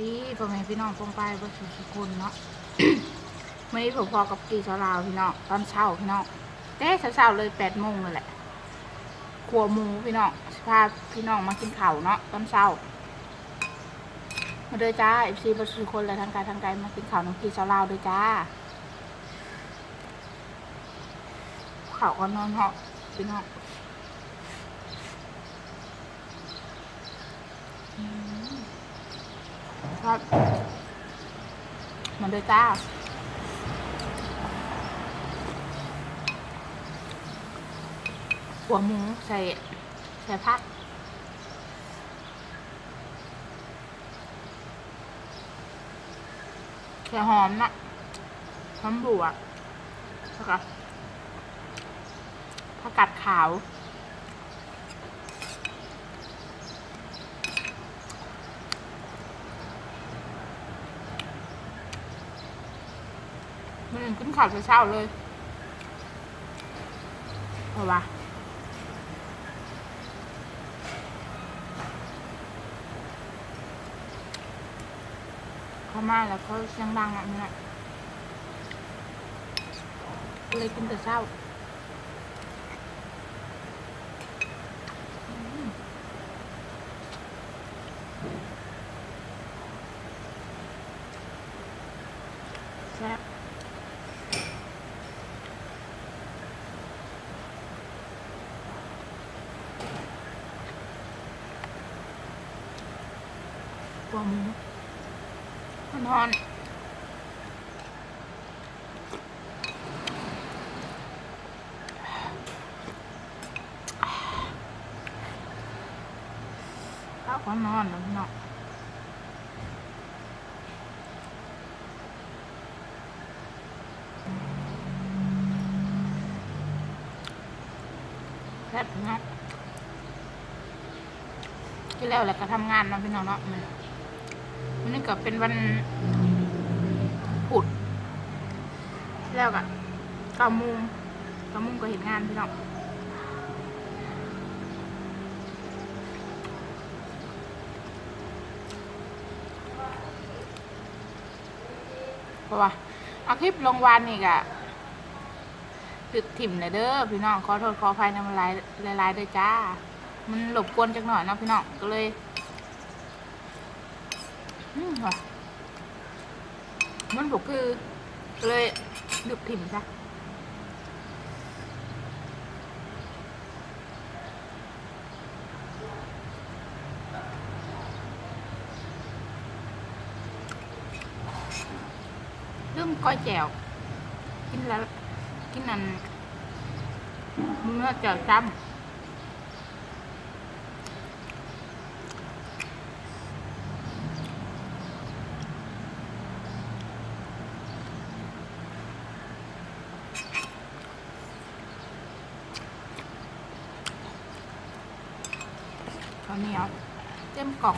ดีพ่อแม่พี่น้องปงไปบ่สุสุคนเนาะมื่อผมพอกับกีสลาวพี่น้องตอนเช้าพี่น้องเต้เช้าๆเลยแปดโมงนั่นแหละครัวหมูพี่น้องพาพี่น้องมากินข้าวเนาะตอนเช้ามาเด้อจ้าเอฟซีบ่สุสุคนและทางการทางไกลมากินข้าวน้องกีสลาวเด้อจ้าข้าวก็นอนเหาะพี่น้องอืม ครับมาเด้อจ้าหัวหมูใส่ใส่ผักใส่หอมนะหอมบวแล้วก็ผักกาดขาว มันขึ้นข่าวเช้าๆเลยเพราะว่าเข้ามาแล้วเขาเสียงดังอะนี่แหละเลยกินแต่เช้าแซ่บ วหมูนอนข้าวก็นอนแล้วพี่น้องแซ่บนะที่แล้วแหละก็ทำงานเนาะพี่น้องเนาะมัน ก็เป็นวันพุธแล้วก็เก้าโมงเก้าโมงก็เห็นงานพี่น้องเพราะว่าเอาคลิปลงวันนี่กะตึกถิ่มเลยเด้อพี่น้องขอโทษขออภัยในมันลายลายเด้อจ้า มันหลบกวนจักหน่อยนะพี่น้องก็เลย อืมว่ะมันบอกคือ เลยดึกถิ่มซะเริ่มก้อยแจวกินแล้ว กินนั่นเนื้อแจ่วจ้ำ ข้าวเหนียวเต็มกล่อง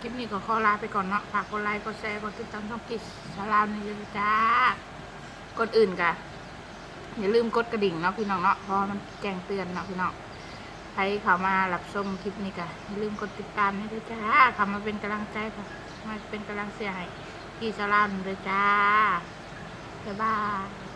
คลิปนี้ก็ขอลาไปก่อนเนาะฝากกดไลค์ กดแชร์ กดติดตามช่องกิจสารามนี่เลยจ้ากดอื่นกะอย่าลืมกดกระดิ่งเนาะพี่น้องเนาะเพราะมันแจ้งเตือนเนาะพี่น้องใครเข้ามารับชมคลิปนี้กะอย่าลืมกดติดตามนี่ด้วยจ้าเข้ามาเป็นกำลังใจค่ะมาเป็นกำลังเสียให้กิจสารามนี่เลยจ้าบ๊ายบาย